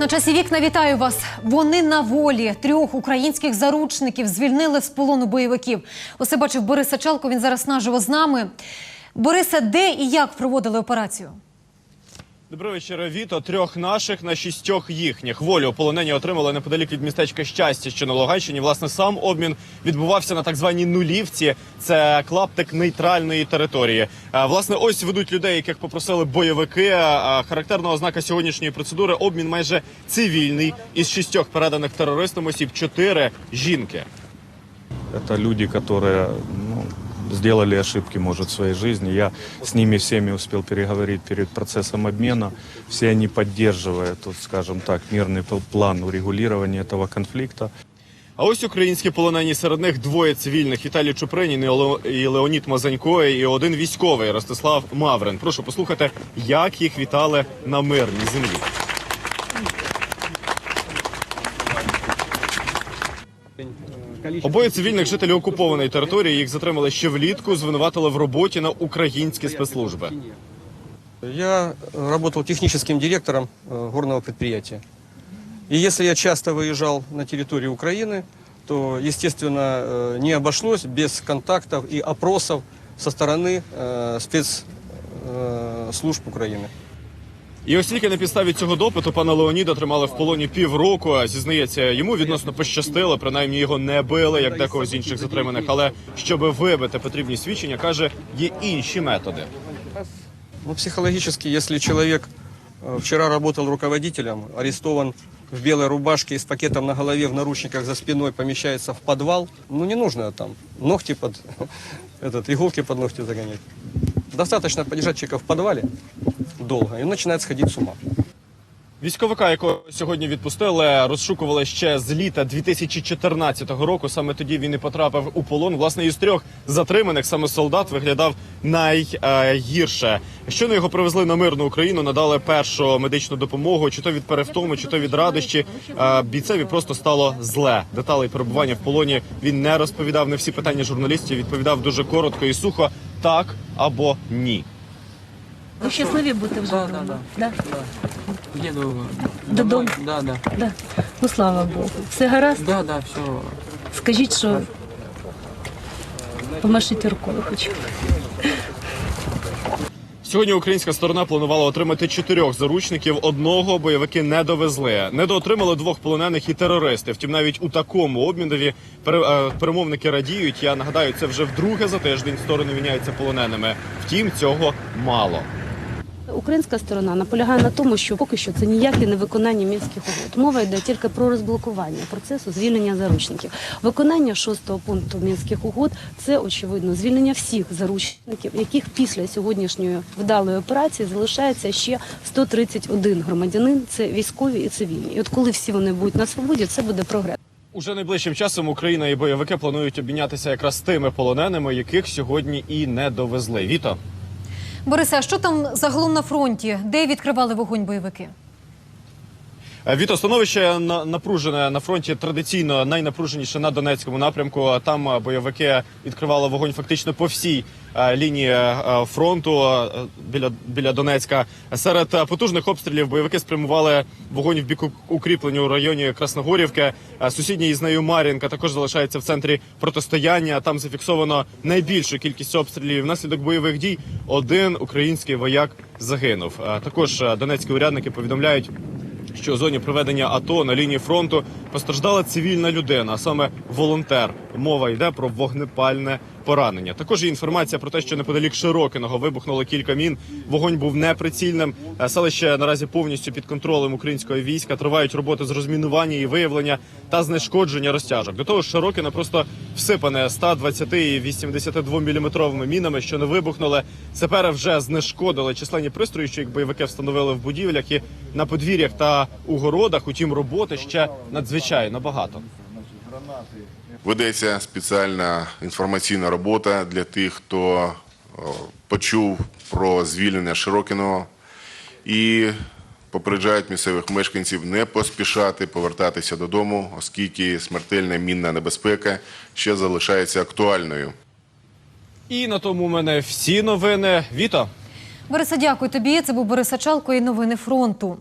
На часі вікна вітаю вас. Вони на волі. Трьох українських заручників звільнили з полону бойовиків. Усе бачив Борис Сачалко. Він зараз наживо з нами. Бориса, де і як проводили операцію? Добрий вечір, Віто. Трьох наших на шістьох їхніх. Волю полонені отримали неподалік від містечка щастя, що на Луганщині. Власне, сам обмін відбувався на так званій нулівці. Це клаптик нейтральної території. Е, Власне, ось ведуть людей, яких попросили бойовики. Е, Характерна ознака сьогоднішньої процедури обмін майже цивільний. Із шістьох переданих терористам осіб чотири жінки. Это люди, ну, сделали ошибки, может, в своей жизни. Я с ними всеми успел переговорить перед процессом обмена. Все они поддерживают, вот, скажем так, мирный пл- план урегулирования этого конфликта. А ось українські полонені серед них двоє цивільних Віталій Чупринін і Лео- і Леонід Мазанько, і один військовий Ростислав Маврин. Прошу послухати, як їх вітали на мирній землі. Обоє цивільних жителі окупованої території їх затримали ще влітку, звинуватили в роботі на українські спецслужби. Я э, работал техническим директором э, горного предприятия. И если я часто выезжал на территорию Украины, то, естественно, э, не обошлось без контактов и опросов со стороны э, спецслужб Украины. І оскільки на підставі цього допиту пана Леоніда тримали в полоні півроку, а зізнається, йому відносно пощастило, принаймні його не били, як декого з інших затриманих. Але щоб вибити потрібні свідчення, каже, є інші методи. Ну, психологически, если человек вчера работал руководителем, арестован в белой рубашке и пакетом на голове, в наручниках за спиной помещается в подвал, ну не нужно там ногти под, этот, иголки под ногти загонять. Достаточно подержать человека в подвале долго, и он начинает сходить с ума. Військовика, якого сьогодні відпустили, розшукували ще з літа 2014 року. Саме тоді він і потрапив у полон. Власне, із трьох затриманих саме солдат виглядав найгірше. Щойно його привезли на мирну Україну, надали першу медичну допомогу, чи то від перевтому, чи то від радощі. Бійцеві просто стало зле. Деталей перебування в полоні він не розповідав. Не всі питання журналістів відповідав дуже коротко і сухо так або ні. Ви щасливі бути вже? Да, да, да. Да? Еду Додому? Да, да. Да. Ну слава Богу. Все гаразд? Да, да, все. Скажіть, що помашіть рукою хочу. Сьогодні українська сторона планувала отримати чотирьох заручників. Одного бойовики не довезли. Недоотримали двох полонених і терористи. Втім, навіть у такому обмінові е, перемовники радіють. Я нагадаю, це вже вдруге за тиждень сторони міняються полоненими. Втім, цього мало. Українська сторона наполягає на тому, що поки що це ніяке не виконання мінських угод. Мова йде тільки про розблокування процесу звільнення заручників. Виконання шостого пункту мінських угод це очевидно звільнення всіх заручників, яких після сьогоднішньої вдалої операції залишається ще 131 громадянин. Це військові і цивільні. І от коли всі вони будуть на свободі, це буде прогрес. Уже найближчим часом Україна і бойовики планують обмінятися якраз тими полоненими, яких сьогодні і не довезли. Віто. Бориса, а що там загалом на фронті? Де відкривали вогонь бойовики? Е, Віто, становище на- напружене на фронті традиційно найнапруженіше на Донецькому напрямку. Там е, бойовики відкривали вогонь фактично по всій е, лінії фронту біля, біля Донецька. Серед потужних обстрілів бойовики спрямували вогонь в бік у- укріплень у районі Красногорівки. Сусідня із нею Мар'їнка також залишається в центрі протистояння. Там зафіксовано найбільшу кількість обстрілів. Внаслідок бойових дій один український вояк загинув. Також донецькі урядники повідомляють що у зоні проведення АТО на лінії фронту постраждала цивільна людина, а саме волонтер. Мова йде про вогнепальне поранення. Також є інформація про те, що неподалік Широкиного вибухнуло кілька мін. Вогонь був неприцільним. Е, Селище наразі повністю під контролем українського війська. Тривають роботи з розмінування і виявлення та знешкодження розтяжок. До того ж, Широкине просто всипане 120 і 82 міліметровими мінами, що не вибухнули. Сапери вже знешкодили численні пристрої, що їх бойовики встановили в будівлях і на подвір'ях та у городах. Утім, роботи ще надзвичайно багато. Ведеться спеціальна інформаційна робота для тих, хто почув про звільнення Широкіного і попереджають місцевих мешканців не поспішати повертатися додому, оскільки смертельна мінна небезпека ще залишається актуальною. І на тому у мене всі новини. Віто. Бориса, дякую тобі. Це був Борис Сачалко і новини фронту.